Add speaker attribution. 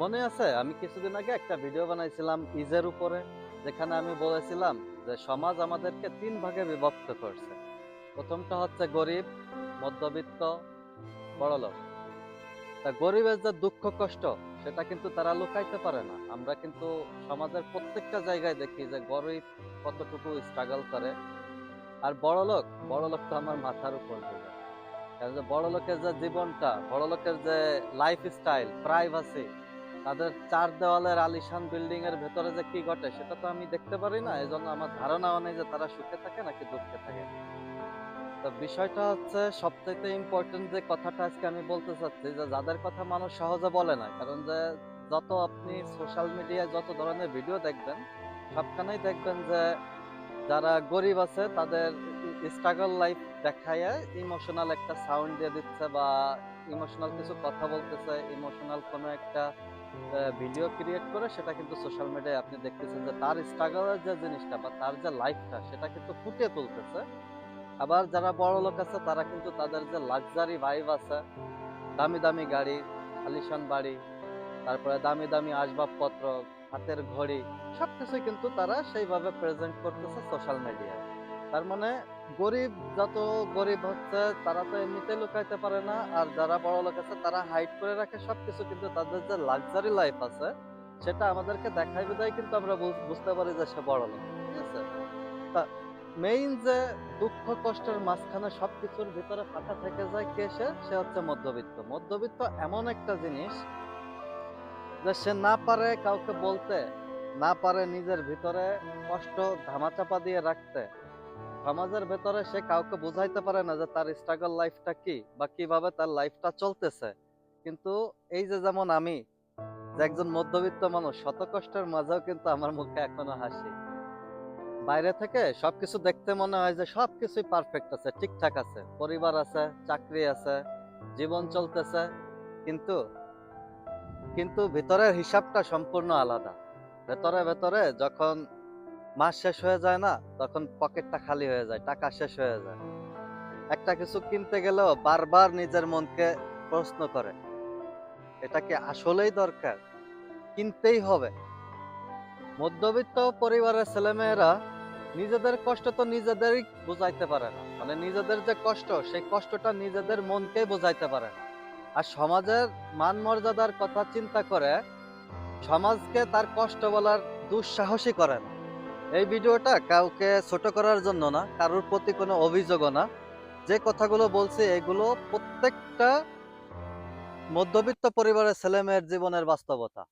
Speaker 1: মনে আছে? আমি কিছুদিন আগে একটা ভিডিও বানাইছিলাম ইজের উপরে, যেখানে আমি বলেছিলাম যে সমাজ আমাদেরকে তিন ভাগে বিভক্ত করছে। প্রথমটা হচ্ছে গরিব, মধ্যবিত্ত বড়লোক তা গরিবের যে দুঃখ, কষ্ট, সেটা কিন্তু তারা লুকাইতে পারে না। আমরা কিন্তু সমাজের প্রত্যেকটা জায়গায় দেখি যে গরিব কতটুকু স্ট্রাগল করে। আর বড়লোক বড়লোক তো আমার মাথার উপর যায়। কারণ যে বড়লোকের যে জীবনটা বড়লোকের যে লাইফ স্টাইল প্রাইভাসি তাদের চার দেওয়ালের আলিশান বিল্ডিং এর ভেতরে যে কি ঘটে, সেটা তো আমি দেখতে পারি না। এজন্য আমার ধারণাও নেই যে তারা সুখে থাকে নাকি দুঃখে থাকে। তো বিষয়টা হচ্ছে সবচেয়ে ইম্পর্টেন্ট যে কথাটা আজকে আমি বলতে চাচ্ছি, যে যাদের কথা মানুষ সহজে বলে না, কারণ যে যত আপনি সোশ্যাল মিডিয়ায় যত ধরনের ভিডিও দেখবেন, সবখানেই দেখবেন যে যারা গরিব আছে, তাদের স্ট্রাগল লাইফ দেখায় ইমোশনাল একটা সাউন্ড দিয়ে দিচ্ছে বা ইমোশনাল কিছু কথা বলতেছে ইমোশনাল কোনো একটা ভিডিও ক্রিয়েট করে সেটা কিন্তু সোশ্যাল মিডিয়ায় আপনি দেখতেছেন যে তার স্ট্রাগলের যে জিনিসটা বা তার যে লাইফটা সেটা কিন্তু ফুটিয়ে তুলতেছে। আবার যারা বড় লোক আছে তারা কিন্তু তাদের যে লাক্সারি ভাইব আছে, দামি দামি গাড়ি, আলিশান বাড়ি, তারপরে দামি দামি আসবাবপত্র, হাতের ঘড়ি, সবকিছুই কিন্তু তারা সেইভাবে প্রেজেন্ট করতেছে সোশ্যাল মিডিয়ায় তার মানে গরিব, যত গরিব হচ্ছে, তারা তো এমনিতে লুকাইতে পারে না। আর যারা বড় লোক আছে, তারা হাইড করে রাখে সবকিছু। কিন্তু তাদের যে লাক্সারি লাইফ আছে, সেটা আমাদেরকে দেখাই বিদায় কিন্তু আমরা বুঝতে পারি যে সে বড় লোক, ঠিক আছে? মেইন যে দুঃখ, কষ্টের মাঝখানে সবকিছুর ভিতরে ফাঁকা থেকে যায় কে সে? সে হচ্ছে মধ্যবিত্ত। মধ্যবিত্ত এমন একটা জিনিস যে সে না পারে কাউকে বলতে, না পারে নিজের ভিতরে কষ্ট ধামাচাপা দিয়ে রাখতে। সমাজের ভেতরে সে কাউকে বুঝাইতে পারে না যে তার স্ট্রাগল লাইফটা কি বা কীভাবে তার লাইফটা চলতেছে। কিন্তু এই যে যেমন আমি, যে একজন মধ্যবিত্ত মানুষ, শত কষ্টের মাঝেও কিন্তু আমার মুখে এখনও হাসি। বাইরে থেকে সবকিছু দেখতে মনে হয় যে সবকিছুই পারফেক্ট আছে, ঠিকঠাক আছে। পরিবার আছে, চাকরি আছে, জীবন চলতেছে। কিন্তু কিন্তু ভিতরের হিসাবটা সম্পূর্ণ আলাদা। ভেতরে ভেতরে যখন মাস শেষ হয়ে যায় না, তখন পকেটটা খালি হয়ে যায়, টাকা শেষ হয়ে যায়। একটা কিছু কিনতে গেলেও বারবার নিজের মনকে প্রশ্ন করে, এটা কি আসলেই দরকার? কিনতেই হবে। মধ্যবিত্ত পরিবারের ছেলেমেয়েরা নিজেদের কষ্ট তো নিজেদেরই বুঝাইতে পারে না। মানে নিজেদের যে কষ্ট, সেই কষ্টটা নিজেদের মনকেই বুঝাইতে পারে না। আর সমাজের মান মর্যাদার কথা চিন্তা করে সমাজকে তার কষ্ট বলার দুঃসাহসী করে না। এই ভিডিওটা কাউকে ছোট করার জন্য না, কারোর প্রতি কোনো অভিযোগও না। যে কথাগুলো বলছি, এগুলো প্রত্যেকটা মধ্যবিত্ত পরিবারের ছেলে মেয়ের জীবনের বাস্তবতা।